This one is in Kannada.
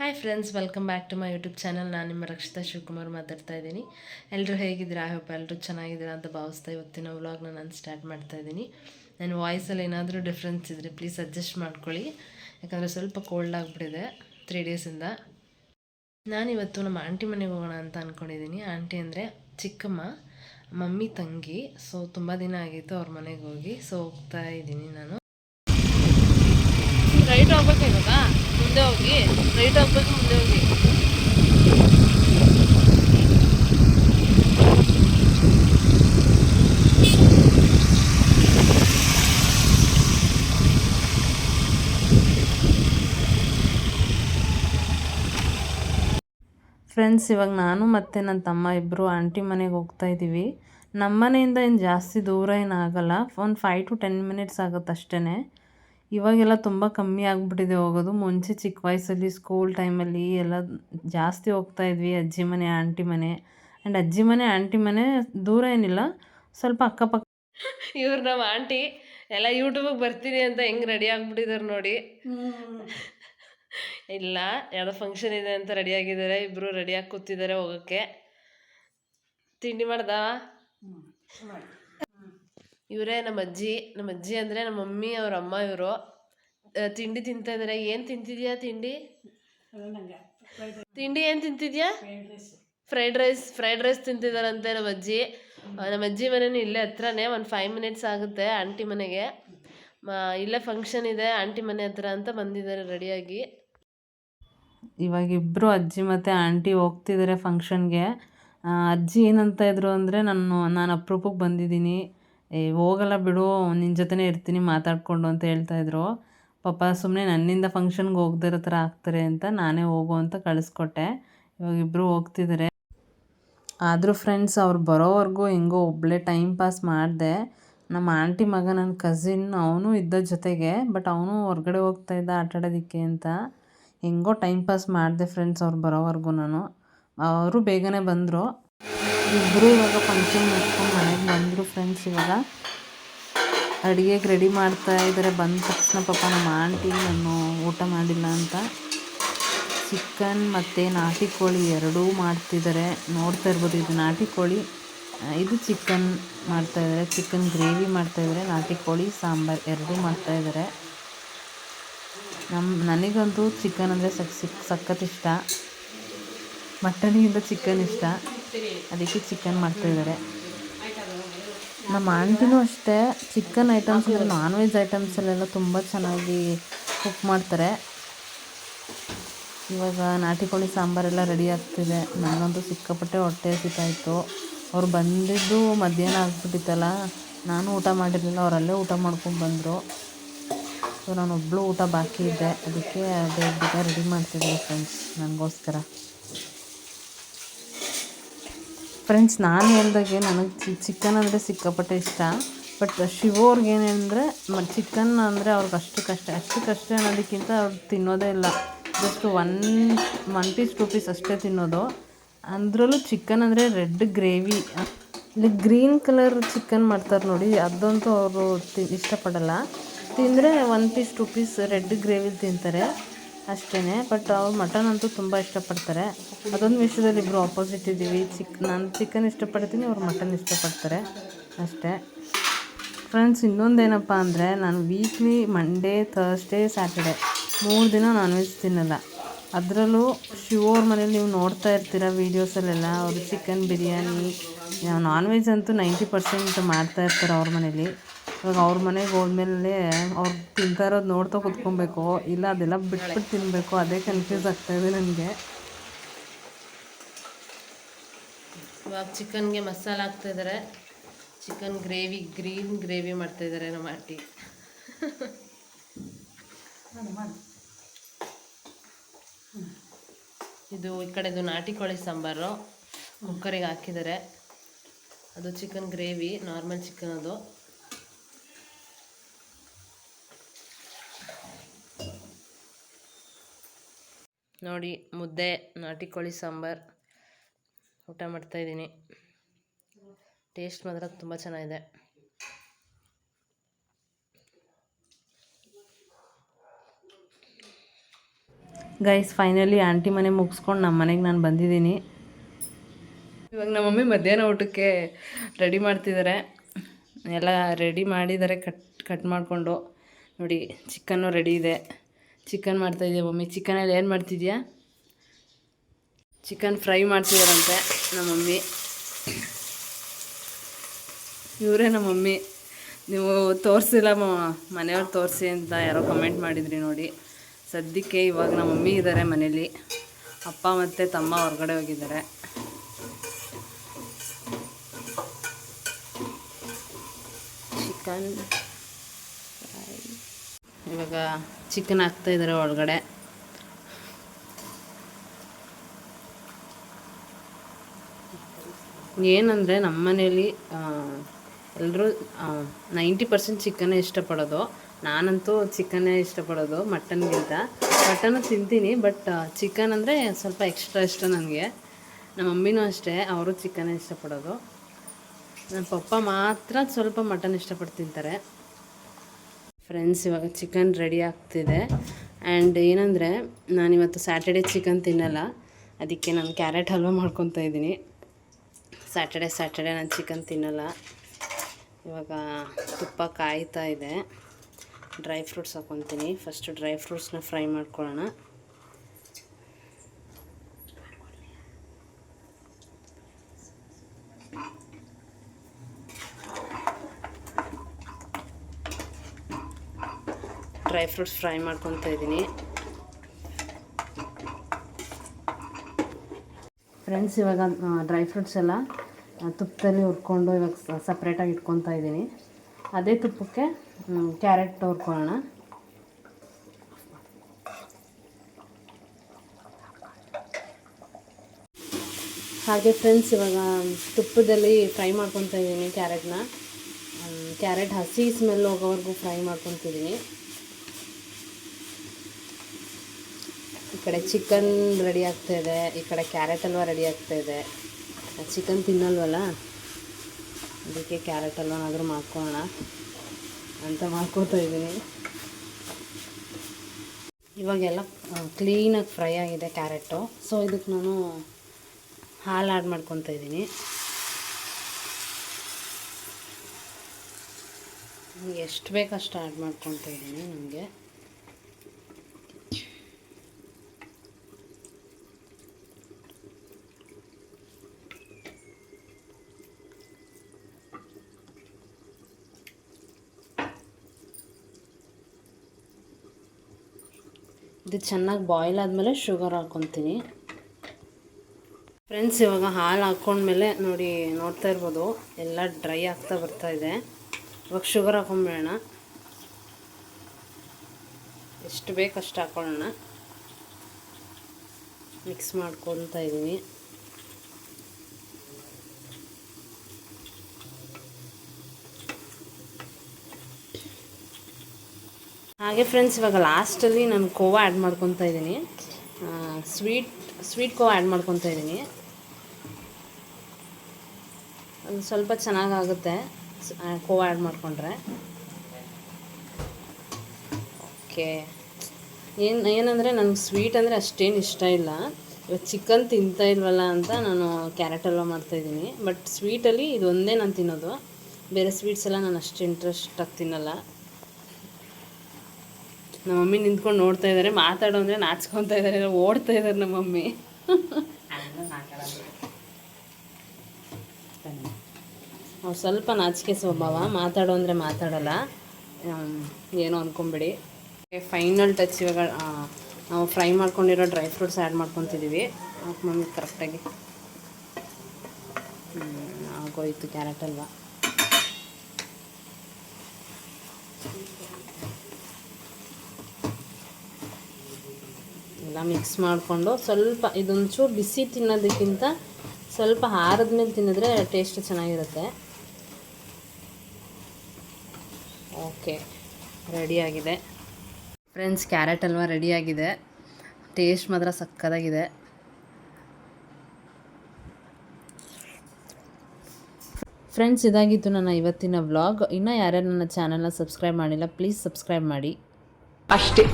Hi friends welcome back to my YouTube channel ನಾನು ನಿಮ್ಮ ರಕ್ಷಿತಾ ಶಿವಕುಮಾರ್ ಮಾತಾಡ್ತಾ ಇದ್ದೀನಿ. ಎಲ್ಲರೂ ಹೇಗಿದ್ದೀರಾ? ಐ ಹೋಪ್ ಎಲ್ಲರೂ ಚೆನ್ನಾಗಿದ್ದೀರಾ ಅಂತ ಭಾವಿಸ್ತಾ ಇವತ್ತಿನ ವ್ಲಾಗ್ನ ನಾನು ಸ್ಟಾರ್ಟ್ ಮಾಡ್ತಾ ಇದ್ದೀನಿ. ನನ್ನ ವಾಯ್ಸಲ್ಲಿ ಏನಾದರೂ ಡಿಫ್ರೆನ್ಸ್ ಇದ್ದರೆ ಪ್ಲೀಸ್ ಅಡ್ಜಸ್ಟ್ ಮಾಡ್ಕೊಳ್ಳಿ. ಯಾಕಂದರೆ ಸ್ವಲ್ಪ ಕೋಲ್ಡ್ ಆಗಿಬಿಟ್ಟಿದೆ ತ್ರೀ ಡೇಸಿಂದ ನಾನಿವತ್ತು ನಮ್ಮ ಆಂಟಿ ಮನೆಗೆ ಹೋಗೋಣ ಅಂತ ಅಂದ್ಕೊಂಡಿದ್ದೀನಿ ಆಂಟಿ ಅಂದರೆ ಚಿಕ್ಕಮ್ಮ, ಮಮ್ಮಿ, ತಂಗಿ. ಸೊ ತುಂಬ ದಿನ ಆಗಿತ್ತು ಅವ್ರ ಮನೆಗೆ ಹೋಗಿ. ಸೊ ಹೋಗ್ತಾ ಇದ್ದೀನಿ ನಾನು. ರೈಟ್ ಹೋಗ್ಬೇಕು ಮುಂದೆ ಹೋಗಿ ರೈಟ್ ಹೋಗ್ಬೇಕು ಮುಂದೆ ಹೋಗಿ. ಫ್ರೆಂಡ್ಸ್ ಇವಾಗ ನಾನು ಮತ್ತು ನನ್ನ ತಮ್ಮ ಇಬ್ಬರು ಆಂಟಿ ಮನೆಗೆ ಹೋಗ್ತಾ ಇದ್ದೀವಿ ನಮ್ಮ ಮನೆಯಿಂದ ಏನು ಜಾಸ್ತಿ ದೂರ ಏನಾಗಲ್ಲ ಒಂದು ಫೈವ್ ಟು ಟೆನ್ ಮಿನಿಟ್ಸ್ ಆಗುತ್ತೆ ಅಷ್ಟೇ ಇವಾಗೆಲ್ಲ ತುಂಬ ಕಮ್ಮಿ ಆಗಿಬಿಟ್ಟಿದೆ ಹೋಗೋದು. ಮುಂಚೆ ಚಿಕ್ಕ ವಯಸ್ಸಲ್ಲಿ ಸ್ಕೂಲ್ ಟೈಮಲ್ಲಿ ಎಲ್ಲ ಜಾಸ್ತಿ ಹೋಗ್ತಾ ಇದ್ವಿ ಅಜ್ಜಿ ಮನೆ ಆಂಟಿ ಮನೆ. ಆ್ಯಂಡ್ ಅಜ್ಜಿ ಮನೆ ಆಂಟಿ ಮನೆ ದೂರ ಏನಿಲ್ಲ ಸ್ವಲ್ಪ ಅಕ್ಕಪಕ್ಕ ಇವ್ರು ನಮ್ಮ ಆಂಟಿ ಎಲ್ಲ ಯೂಟ್ಯೂಬಿಗೆ ಬರ್ತೀನಿ ಅಂತ ಹೆಂಗೆ ರೆಡಿ ಆಗಿಬಿಟ್ಟಿದ್ದಾರೆ ನೋಡಿ. ಇಲ್ಲ ಯಾವುದೋ ಫಂಕ್ಷನ್ ಇದೆ ಅಂತ ರೆಡಿ ಆಗಿದ್ದಾರೆ ಇಬ್ಬರು ರೆಡಿಯಾಗಿ ಕೂತಿದ್ದಾರೆ ಹೋಗೋಕ್ಕೆ. ತಿಂಡಿ ಮಾಡ್ದ ಇವರೇ ನಮ್ಮ ಅಜ್ಜಿ ನಮ್ಮ ಅಜ್ಜಿ ಅಂದರೆ ನಮ್ಮ ಮಮ್ಮಿ ಅವ್ರ ಅಮ್ಮ ಇವರು. ತಿಂಡಿ ತಿಂತಾ ಇದ್ದಾರೆ ಏನು ತಿಂತಿದ್ಯಾ ತಿಂಡಿ? ತಿಂಡಿ ಏನು ತಿಂತಿದ್ಯಾ? ಫ್ರೈಡ್ ರೈಸ್ ಫ್ರೈಡ್ ರೈಸ್ ತಿಂತಿದ್ದಾರಂತೆ ನಮ್ಮ ಅಜ್ಜಿ. ನಮ್ಮ ಅಜ್ಜಿ ಮನೇನು ಇಲ್ಲೇ ಹತ್ರನೇ ಒಂದು ಫೈವ್ ಮಿನಿಟ್ಸ್ ಆಗುತ್ತೆ ಆಂಟಿ ಮನೆಗೆ. ಮ- ಇಲ್ಲೇ ಫಂಕ್ಷನ್ ಇದೆ ಆಂಟಿ ಮನೆ ಹತ್ರ ಅಂತ ಬಂದಿದ್ದಾರೆ ರೆಡಿಯಾಗಿ ಇವಾಗ ಇಬ್ಬರು ಅಜ್ಜಿ ಮತ್ತು ಆಂಟಿ ಹೋಗ್ತಿದ್ದಾರೆ ಫಂಕ್ಷನ್ಗೆ ಅಜ್ಜಿ ಏನಂತ ಇದ್ರು ಅಂದರೆ ನಾನು ನಾನು ಅಪ್ರೂಪಕ್ಕೆ ಬಂದಿದ್ದೀನಿ. ಏ, ಹೋಗಲ್ಲ ಬಿಡು ನಿನ್ನ ಜೊತೆನೇ ಇರ್ತೀನಿ, ಮಾತಾಡಿಕೊಂಡು ಅಂತ ಹೇಳ್ತಾಯಿದ್ರು ಪಾಪ ಸುಮ್ಮನೆ ನನ್ನಿಂದ ಫಂಕ್ಷನ್ಗೆ ಹೋಗ್ದಿರೋ ಥರ ಆಗ್ತಾರೆ ಅಂತ ನಾನೇ ಹೋಗು ಅಂತ ಕಳಿಸ್ಕೊಟ್ಟೆ. ಇವಾಗ ಇಬ್ಬರು ಹೋಗ್ತಿದ್ದಾರೆ ಆದರೂ ಫ್ರೆಂಡ್ಸ್ ಅವ್ರು ಬರೋವರೆಗೂ ಹೆಂಗೋ ಒಬ್ಬಳೇ ಟೈಮ್ ಪಾಸ್ ಮಾಡಿದೆ. ನಮ್ಮ ಆಂಟಿ ಮಗ ನನ್ನ ಕಸಿನ್ ಅವನು ಇದ್ದ ಜೊತೆಗೆ ಬಟ್ ಅವನು ಹೊರಗಡೆ ಹೋಗ್ತಾ ಇದ್ದ ಆಟಾಡೋದಿಕ್ಕೆ ಅಂತ. ಹೆಂಗೋ ಟೈಮ್ ಪಾಸ್ ಮಾಡಿದೆ ಫ್ರೆಂಡ್ಸ್ ಅವ್ರು ಬರೋವರೆಗೂ ನಾನು. ಅವರು ಬೇಗನೆ ಬಂದರು. ಇಬ್ಬರು ಇವಾಗ ಫಂಕ್ಷನ್ ಮಾಡ್ಕೊಂಡು ಮನೆಗೆ ಬಂದರು ಫ್ರೆಂಡ್ಸ್ ಇವಾಗ. ಅಡುಗೆಗೆ ರೆಡಿ ಮಾಡ್ತಾ ಇದ್ದಾರೆ ಬಂದ ತಕ್ಷಣ ಪಾಪ ನಮ್ಮ ಆಂಟಿ ನಾನು ಊಟ ಮಾಡಿಲ್ಲ ಅಂತ. ಚಿಕನ್ ಮತ್ತು ನಾಟಿ ಕೋಳಿ ಎರಡೂ ಮಾಡ್ತಿದ್ದಾರೆ ನೋಡ್ತಾ ಇರ್ಬೋದು ಇದು ನಾಟಿ ಕೋಳಿ. ಇದು ಚಿಕನ್ ಮಾಡ್ತಾ ಇದ್ದಾರೆ ಚಿಕನ್ ಗ್ರೇವಿ ಮಾಡ್ತಾ ಇದ್ದಾರೆ ನಾಟಿ ಕೋಳಿ, ಸಾಂಬಾರು ಎರಡೂ ಮಾಡ್ತಾಯಿದ್ದಾರೆ ನಮ್ಮ ನನಗಂತೂ ಚಿಕನ್ ಅಂದರೆ ಸಕ್, ಸಿಕ್, ಸಖತ್ ಇಷ್ಟ. ಮಟನಿಗಿಂತ ಚಿಕನ್ ಇಷ್ಟ. ಅದಕ್ಕೆ ಚಿಕನ್ ಮಾಡ್ತಾಯಿದ್ದಾರೆ. ನಮ್ಮ ಆಂಟಿನೂ ಅಷ್ಟೇ, ಚಿಕನ್ ಐಟಮ್ಸ್ ಅಂದರೆ ನಾನ್ ವೆಜ್ ಐಟಮ್ಸಲ್ಲೆಲ್ಲ ತುಂಬ ಚೆನ್ನಾಗಿ ಕುಕ್ ಮಾಡ್ತಾರೆ. ಇವಾಗ ನಾಟಿ ಕೋಳಿ ಸಾಂಬಾರೆಲ್ಲ ರೆಡಿ ಆಗ್ತಿದೆ. ನನಗಂತೂ ಸಿಕ್ಕಾಪಟ್ಟೆ ಹೊಟ್ಟೆ ಸಿಕ್ಕಾಯಿತು ಅವ್ರು ಬಂದಿದ್ದು ಮಧ್ಯಾಹ್ನ ಆಗ್ಬಿಟ್ಟಿತ್ತಲ್ಲ, ನಾನು ಊಟ ಮಾಡಿರಲಿಲ್ಲ, ಅವರಲ್ಲೇ ಊಟ ಮಾಡ್ಕೊಂಡು ಬಂದರು. ಸೊ ನಾನು ಒಬ್ಬಳು ಊಟ ಬಾಕಿ ಇದ್ದೆ ಅದಕ್ಕೆ ಅದೇ ಬೇಗ ರೆಡಿ ಮಾಡ್ತಿದ್ದೆ ಫ್ರೆಂಡ್ಸ್ ನನಗೋಸ್ಕರ. ಫ್ರೆಂಡ್ಸ್ ನಾನು ಹೇಳ್ದಾಗೆ ನನಗೆ ಚಿಕನ್ ಅಂದರೆ ಸಿಕ್ಕಾಪಟ್ಟೆ ಇಷ್ಟ. ಬಟ್ ಶಿವೋರ್ಗೆ ಅವ್ರಿಗೆ ಮ ಚಿಕನ್ ಅಂದರೆ ಅವ್ರಿಗೆ ಅಷ್ಟು ಕಷ್ಟ. ಅಷ್ಟು ಕಷ್ಟ ಅನ್ನೋದಕ್ಕಿಂತ ಅವ್ರು ತಿನ್ನೋದೇ ಇಲ್ಲ. Just one one piece two piece ಅಷ್ಟೇ ತಿನ್ನೋದು. ಅದರಲ್ಲೂ ಚಿಕನ್ ಅಂದರೆ ರೆಡ್ ಗ್ರೇವಿ ಇಲ್ಲಿ ಗ್ರೀನ್ ಕಲರ್ ಚಿಕನ್ ಮಾಡ್ತಾರೆ ನೋಡಿ, ಅದಂತೂ ಅವರು ತಿ, ಇಷ್ಟಪಡಲ್ಲ. ತಿಂದರೆ one piece two piece red gravy ತಿಂತಾರೆ. ಅಷ್ಟೇ ಬಟ್ ಅವ್ರು ಮಟನ್ ಅಂತೂ ತುಂಬ ಇಷ್ಟಪಡ್ತಾರೆ. ಅದೊಂದು ವಿಷಯದಲ್ಲಿ ಇಬ್ಬರು ಆಪೋಸಿಟ್ ಇದ್ದೀವಿ. ಚಿಕ್, ನಾನು ಚಿಕನ್ ಇಷ್ಟಪಡ್ತೀನಿ, ಅವ್ರು ಮಟನ್ ಇಷ್ಟಪಡ್ತಾರೆ. ಅಷ್ಟೇ. ಫ್ರೆಂಡ್ಸ್ ಇನ್ನೊಂದೇನಪ್ಪ ಅಂದರೆ, ನಾನು ವೀಕ್ಲಿ ಮಂಡೇ ಥರ್ಸ್ಡೇ ಸ್ಯಾಟರ್ಡೆ ಮೂರು ದಿನ ನಾನ್ ವೆಜ್ ತಿನ್ನಲ್ಲ. ಅದರಲ್ಲೂ ಶಿವೋರ್ ಮನೇಲಿ ನೀವು ನೋಡ್ತಾ ಇರ್ತೀರ ವೀಡಿಯೋಸಲ್ಲೆಲ್ಲ ಅವರು ಚಿಕನ್ ಬಿರಿಯಾನಿ ನಾನ್ ವೆಜ್ ಅಂತೂ ನೈಂಟಿ ಪರ್ಸೆಂಟ್ ಮಾಡ್ತಾಯಿರ್ತಾರೆ ಅವ್ರ ಮನೇಲಿ. ಇವಾಗ ಅವ್ರ ಮನೆಗೆ ಹೋದ್ಮೇಲೆ ಅವ್ರು ತಿಂತಾ ಇರೋದು ನೋಡ್ತಾ ಕುತ್ಕೊಬೇಕು. ಇಲ್ಲ ಅದೆಲ್ಲ ಬಿಟ್ಬಿಟ್ಟು ತಿನ್ನಬೇಕು ಅದೇ ಕನ್ಫ್ಯೂಸ್ ಆಗ್ತಾಯಿದೆ ನನಗೆ. ಇವಾಗ ಚಿಕನ್ಗೆ ಮಸಾಲ ಹಾಕ್ತಾಯಿದ್ದಾರೆ ಚಿಕನ್ ಗ್ರೇವಿ ಗ್ರೀನ್ ಗ್ರೇವಿ ಮಾಡ್ತಾ ಮಾಡ್ತಾಯಿದ್ದಾರೆ ನಮ್ಮ ಆಂಟಿ. ಇದು ಈ ಕಡೆದು ನಾಟಿ ಕೋಳಿ ಸಾಂಬಾರು. ಕುಕ್ಕರಿಗೆ ಹಾಕಿದ್ದಾರೆ ಅದು ಚಿಕನ್ ಗ್ರೇವಿ ನಾರ್ಮಲ್ ಚಿಕನ್ ಅದು. ನೋಡಿ ಮುದ್ದೆ ನಾಟಿ ಕೋಳಿ ಸಾಂಬಾರು. ಊಟ ಮಾಡ್ತಾಯಿದ್ದೀನಿ ಟೇಸ್ಟ್ ಮಾತ್ರ ತುಂಬ ಚೆನ್ನಾಗಿದೆ. ಗೈಸ್ ಫೈನಲಿ ಆಂಟಿ ಮನೆ ಮುಗಿಸ್ಕೊಂಡು ನಮ್ಮ ಮನೆಗೆ ನಾನು ಬಂದಿದ್ದೀನಿ. ಇವಾಗ ನಮ್ಮ ಮಮ್ಮಿ ಮಧ್ಯಾಹ್ನ ಊಟಕ್ಕೆ ರೆಡಿ ಮಾಡ್ತಿದ್ದಾರೆ ಎಲ್ಲ ರೆಡಿ ಮಾಡಿದ್ದಾರೆ ಕಟ್ ಕಟ್ ಮಾಡಿಕೊಂಡು. ನೋಡಿ ಚಿಕನ್ನು ರೆಡಿ ಇದೆ. ಚಿಕನ್ ಮಾಡ್ತಾಯಿದ್ಯಾ ಮಮ್ಮಿ. ಚಿಕನಲ್ಲಿ ಏನು ಮಾಡ್ತಿದ್ಯಾ? ಚಿಕನ್ ಫ್ರೈ ಮಾಡ್ತಿದ್ದಾರಂತೆ ನಮ್ಮ ಮಮ್ಮಿ ಇವರೇ ನಮ್ಮ ಮಮ್ಮಿ ನೀವು ತೋರಿಸಿಲ್ಲ ಮನೆಯವ್ರು ತೋರಿಸಿ ಅಂತ ಯಾರೋ ಕಮೆಂಟ್ ಮಾಡಿದ್ರಿ ನೋಡಿ. ಸದ್ಯಕ್ಕೆ ಇವಾಗ ನಮ್ಮ ಮಮ್ಮಿ ಇದ್ದಾರೆ ಮನೇಲಿ. ಅಪ್ಪ ಮತ್ತು ತಮ್ಮ ಹೊರಗಡೆ ಹೋಗಿದ್ದಾರೆ. ಚಿಕನ್ ಇವಾಗ ಚಿಕನ್ ಹಾಕ್ತಾ ಇದ್ದಾರೆ ಒಳಗಡೆ. ಏನಂದರೆ ನಮ್ಮ ಮನೇಲಿ ಎಲ್ಲರೂ ನೈಂಟಿ ಪರ್ಸೆಂಟ್ ಚಿಕನ್ನೇ ಇಷ್ಟಪಡೋದು. ನಾನಂತೂ ಚಿಕನ್ನೇ ಇಷ್ಟಪಡೋದು ಮಟನ್ಗಿಂತ ಮಟನ್ನು ತಿಂತೀನಿ ಬಟ್ ಚಿಕನ್ ಅಂದರೆ ಸ್ವಲ್ಪ ಎಕ್ಸ್ಟ್ರಾ ಇಷ್ಟ ನನಗೆ. ನಮ್ಮ ಮಮ್ಮಿನೂ ಅಷ್ಟೇ, ಅವರು ಚಿಕನ್ನೇ ಇಷ್ಟಪಡೋದು. ನನ್ನ ಪಪ್ಪ ಮಾತ್ರ ಸ್ವಲ್ಪ ಮಟನ್ ಇಷ್ಟಪಟ್ಟು ತಿಂತಾರೆ. ಫ್ರೆಂಡ್ಸ್ ಇವಾಗ ಚಿಕನ್ ರೆಡಿ ಆಗ್ತಿದೆ. ಆ್ಯಂಡ್ ಏನಂದರೆ, ನಾನಿವತ್ತು ಸ್ಯಾಟರ್ಡೆ ಚಿಕನ್ ತಿನ್ನಲ್ಲ. ಅದಕ್ಕೆ ನಾನು ಕ್ಯಾರೆಟ್ ಹಲ್ವಾ ಮಾಡ್ಕೊತಾ ಇದ್ದೀನಿ. ಸ್ಯಾಟರ್ಡೆ ಸ್ಯಾಟರ್ಡೆ ನಾನು ಚಿಕನ್ ತಿನ್ನಲ್ಲ. ಇವಾಗ ತುಪ್ಪ ಕಾಯ್ತಾ ಇದೆ. ಡ್ರೈ ಫ್ರೂಟ್ಸ್ ಹಾಕ್ಕೊತೀನಿ ಫಸ್ಟು ಡ್ರೈ ಫ್ರೂಟ್ಸ್ನ ಫ್ರೈ ಮಾಡ್ಕೊಳ್ಳೋಣ. ಡ್ರೈ ಫ್ರೂಟ್ಸ್ ಫ್ರೈ ಮಾಡ್ಕೊತಾ ಇದ್ದೀನಿ. ಫ್ರೆಂಡ್ಸ್ ಇವಾಗ ಡ್ರೈ ಫ್ರೂಟ್ಸ್ ಎಲ್ಲ ತುಪ್ಪದಲ್ಲಿ ಹುರ್ಕೊಂಡು ಇವಾಗ ಸಪ್ರೇಟಾಗಿ ಇಟ್ಕೊತಾ ಇದ್ದೀನಿ. ಅದೇ ತುಪ್ಪಕ್ಕೆ ಕ್ಯಾರೆಟ್ ಹುರ್ಕೊಳ್ಳೋಣ. ಹಾಗೆ ಫ್ರೆಂಡ್ಸ್ ಇವಾಗ, ತುಪ್ಪದಲ್ಲಿ ಫ್ರೈ ಮಾಡ್ಕೊತಾ ಇದ್ದೀನಿ ಕ್ಯಾರೆಟ್ನ ಕ್ಯಾರೆಟ್ ಹಸಿ ಸ್ಮೆಲ್ ಹೋಗೋವರೆಗೂ ಫ್ರೈ ಮಾಡ್ಕೊತಿದ್ದೀನಿ. ಕಡೆ ಚಿಕನ್ ರೆಡಿ ಆಗ್ತಾ ಇದೆ, ಈ ಕಡೆ ಕ್ಯಾರೆಟ್ ಹಲ್ವಾ ರೆಡಿ ಆಗ್ತಾ ಇದೆ. ಚಿಕನ್ ತಿನ್ನಲ್ವಲ್ಲ? ಅದಕ್ಕೆ ಕ್ಯಾರೆಟ್ ಹಲ್ವನಾದರೂ ಮಾಡ್ಕೊಳ್ಳೋಣ. ಅಂತ ಮಾಡ್ಕೋತಾ ಇದ್ದೀನಿ. ಇವಾಗೆಲ್ಲ ಕ್ಲೀನಾಗಿ ಫ್ರೈ ಆಗಿದೆ ಕ್ಯಾರೆಟು ಸೊ ಇದಕ್ಕೆ ನಾನು ಹಾಲು ಆ್ಯಡ್ ಮಾಡ್ಕೊತಾ ಇದ್ದೀನಿ. ಎಷ್ಟು ಬೇಕಷ್ಟು ಆ್ಯಡ್ ಮಾಡ್ಕೊತಾ ಇದ್ದೀನಿ ನನಗೆ. ಇದು ಚೆನ್ನಾಗಿ ಬಾಯ್ಲ್ ಆದಮೇಲೆ ಶುಗರ್ ಹಾಕ್ಕೊತೀನಿ ಫ್ರೆಂಡ್ಸ್ ಇವಾಗ ಹಾಲು ಹಾಕ್ಕೊಂಡ್ಮೇಲೆ ನೋಡಿ, ನೋಡ್ತಾ ಇರ್ಬೋದು, ಎಲ್ಲ ಡ್ರೈ ಆಗ್ತಾ ಬರ್ತಾ ಇದೆ. ಇವಾಗ ಶುಗರ್ ಹಾಕೊಂಡ್ಬಿಡೋಣ ಎಷ್ಟು ಬೇಕಷ್ಟು ಹಾಕೊಳ್ಳೋಣ. ಮಿಕ್ಸ್ ಮಾಡ್ಕೊತಾ ಇದ್ದೀನಿ ಹಾಗೆ ಫ್ರೆಂಡ್ಸ್ ಇವಾಗ ಲಾಸ್ಟಲ್ಲಿ ನಾನು ಕೋವಾ ಆ್ಯಡ್ ಮಾಡ್ಕೊತಾ ಇದ್ದೀನಿ. ಸ್ವೀಟ್ ಸ್ವೀಟ್ ಕೋವಾ ಆ್ಯಡ್ ಮಾಡ್ಕೊತಾ ಇದ್ದೀನಿ. ಅದು ಸ್ವಲ್ಪ ಚೆನ್ನಾಗಾಗುತ್ತೆ ಕೋವಾ ಆ್ಯಡ್ ಮಾಡಿಕೊಂಡ್ರೆ. ಓಕೆ. ಏನು, ಏನಂದರೆ ನನಗೆ ಸ್ವೀಟ್ ಅಂದರೆ ಅಷ್ಟೇನು ಇಷ್ಟ ಇಲ್ಲ. ಇವಾಗ ಚಿಕನ್ ತಿಂತಾ ಇಲ್ವಲ್ಲ ಅಂತ ನಾನು ಕ್ಯಾರೆಟ್ ಹಲ್ವಾ ಮಾಡ್ತಾಯಿದ್ದೀನಿ ಬಟ್ ಸ್ವೀಟಲ್ಲಿ ಇದೊಂದೇ ನಾನು ತಿನ್ನೋದು. ಬೇರೆ ಸ್ವೀಟ್ಸ್ ಎಲ್ಲ ನಾನು ಅಷ್ಟು ಇಂಟ್ರೆಸ್ಟಾಗಿ ತಿನ್ನಲ್ಲ. ನಮ್ಮ ಮಮ್ಮಿ ನಿಂತ್ಕೊಂಡು ನೋಡ್ತಾ ಇದ್ದಾರೆ ಮಾತಾಡೋ ಅಂದರೆ ನಾಚ್ಕೊತಾ ಇದ್ದಾರೆ ಓಡ್ತಾ ಇದ್ದಾರೆ ನಮ್ಮ ಮಮ್ಮಿ ಅವ್ರು ಸ್ವಲ್ಪ ನಾಚಿಕೆ ಸ್ವಭಾವ ಮಾತಾಡೋ ಅಂದರೆ ಮಾತಾಡೋಲ್ಲ. ಏನೋ ಅಂದ್ಕೊಂಬಿಡಿ ಫೈನಲ್ ಟಚ್ ಇವಾಗ ನಾವು ಫ್ರೈ ಮಾಡ್ಕೊಂಡಿರೋ ಡ್ರೈ ಫ್ರೂಟ್ಸ್ ಆ್ಯಡ್ ಮಾಡ್ಕೊತಿದ್ದೀವಿ ಮಮ್ಮಿ ಕರೆಕ್ಟಾಗಿ. ಆಗೋಯ್ತು ಕ್ಯಾರೆಟ್ ಅಲ್ವಾ? ಮಿಕ್ಸ್ ಮಾಡಿಕೊಂಡು ಸ್ವಲ್ಪ ಇದೊಂಚೂರು ಬಿಸಿ ತಿನ್ನೋದಕ್ಕಿಂತ ಸ್ವಲ್ಪ ಆರದ ಮೇಲೆ ತಿನ್ನಿದ್ರೆ ಟೇಸ್ಟ್ ಚೆನ್ನಾಗಿರುತ್ತೆ. ಓಕೆ ರೆಡಿಯಾಗಿದೆ ಫ್ರೆಂಡ್ಸ್ ಕ್ಯಾರೆಟ್ ಹಲ್ವ ರೆಡಿಯಾಗಿದೆ ಟೇಸ್ಟ್ ಮಾತ್ರ ಸಕ್ಕದಾಗಿದೆ. ಫ್ರೆಂಡ್ಸ್ ಇದಾಗಿತ್ತು ನನ್ನ ಇವತ್ತಿನ ವ್ಲಾಗ್ ಇನ್ನೂ ಯಾರ್ಯಾರು ನನ್ನ ಚಾನಲ್ನ ಸಬ್ಸ್ಕ್ರೈಬ್ ಮಾಡಿಲ್ಲ ಪ್ಲೀಸ್ ಸಬ್ಸ್ಕ್ರೈಬ್ ಮಾಡಿ. ಅಷ್ಟೇ.